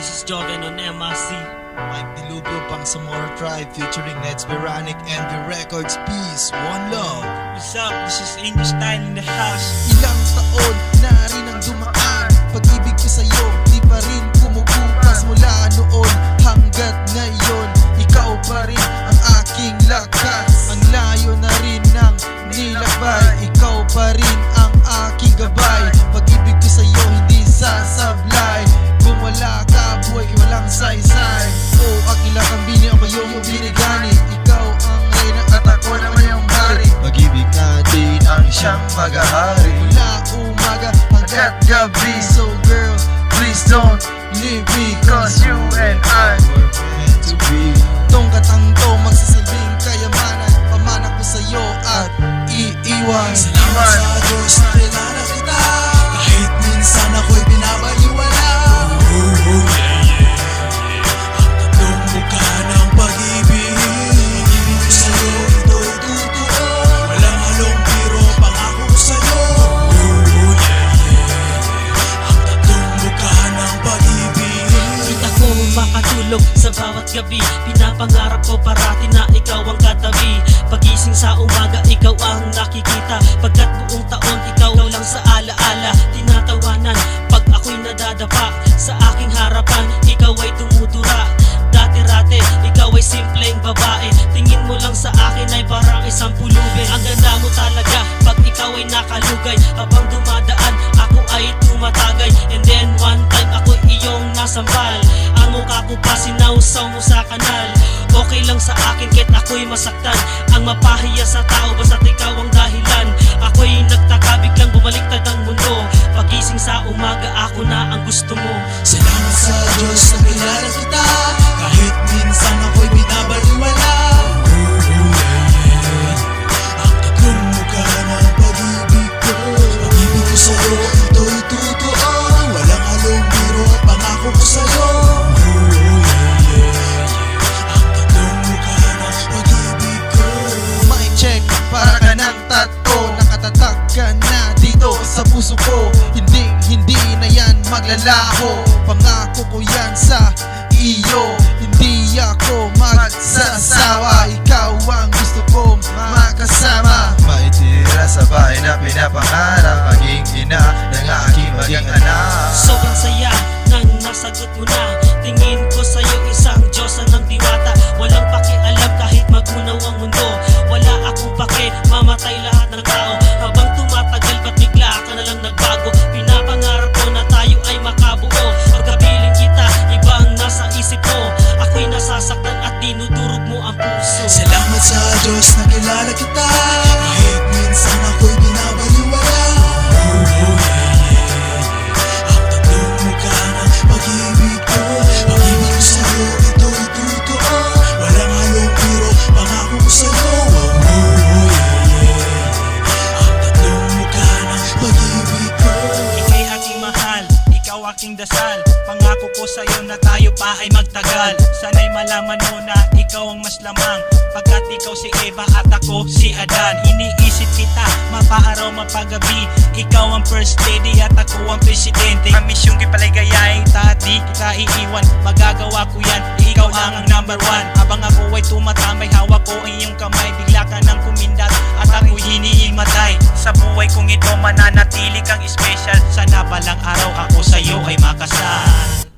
This is Joven on MRC. Mike Dilubyo pang Samora Tribe featuring Neds Veronic and the Records Peace, One Love. What's up? This is Angel Style in the house. Ilang taon na rin ang dumaan Pag-ibig ko sa'yo, maghahari Mula umaga hanggat gabi. So girl, please don't leave me Cause you and I were meant to be. Tong katang to magsisilbing kayamanan Pamana ko sa'yo at iiwan. Salamat makatulog sa bawat gabi. Pinapangarap ko parati na ikaw ang katabi. Pagising sa umaga, ikaw ang nakikita. Pagkat buong taon, ikaw lang sa alaala. Tinatawanan pag ako'y nadadapa. Sa aking harapan, ikaw ay tumudura Dati-rate, ikaw ay simpleng babae. Tingin mo lang sa akin ay parang isang pulubi. Ang ganda mo talaga pag ikaw ay nakalugay. Habang dumadaan, ako ay tumatagay. And then one time ako iyong nasambal ko pa sinausaw mo sa kanal. Okay lang sa akin kahit ako'y masaktan. Ang mapahiya sa tao basta't ikaw ang dahilan. Ako'y nagtaka biglang bumaliktad ang mundo. Pagising sa umaga ako na ang gusto mo. Salamat sa Diyos na kilala kita. Kahit minsan ako'y binabaliwala. Sa'yo, ito'y totoo. Walang halong biro, pangako ko sa'yo maglalaho Pangako ko yan sa iyo. Hindi ako magsasawa. Ikaw ang gusto kong makasama. Maitira sa bahay na pinapangarap. Maging ina ng aking maging anak. Sobrang saya nang nasagot mo na aking dasal. Pangako ko sa'yo na tayo pa ay magtagal. Sana'y malaman mo na ikaw ang mas lamang. Pagkat ikaw si Eva at ako si Adan Iniisip kita, mapaaraw mapagabi. Ikaw ang first lady at ako ang presidente. Ang ta at di kita iiwan Magagawa ko yan, ikaw lang ang number one. Habang ako ay tumatambay, Kong ito mananatili kang special. Sana balang araw ako sa'yo ay makasal